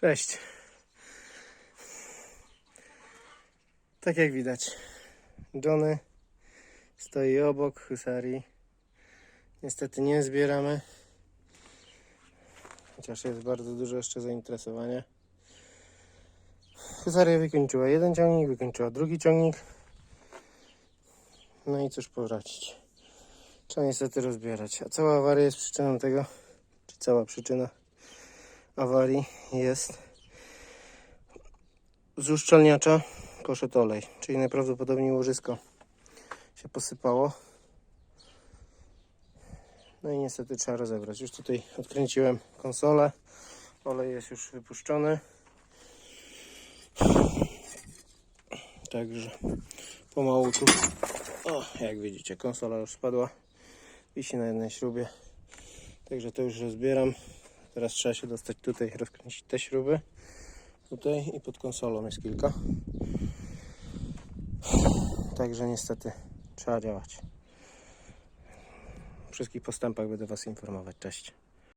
Cześć. Tak jak widać, Johnny stoi obok Husarii. Niestety nie zbieramy, chociaż jest bardzo dużo jeszcze zainteresowania. Husaria wykończyła jeden ciągnik, wykończyła drugi ciągnik. No i cóż powrócić. Trzeba niestety rozbierać. A cała awaria jest przyczyną tego, czy cała przyczyna awarii jest z uszczelniacza poszedł olej, czyli najprawdopodobniej łożysko się posypało. No i niestety trzeba rozebrać. Już tutaj odkręciłem konsolę. Olej jest już wypuszczony. Także pomału tu. O, jak widzicie, konsola już spadła. Wisi na jednej śrubie. Także to już rozbieram. Teraz trzeba się dostać tutaj, rozkręcić te śruby. Tutaj i pod konsolą jest kilka. Także niestety trzeba działać. O wszystkich postępach będę Was informować. Cześć.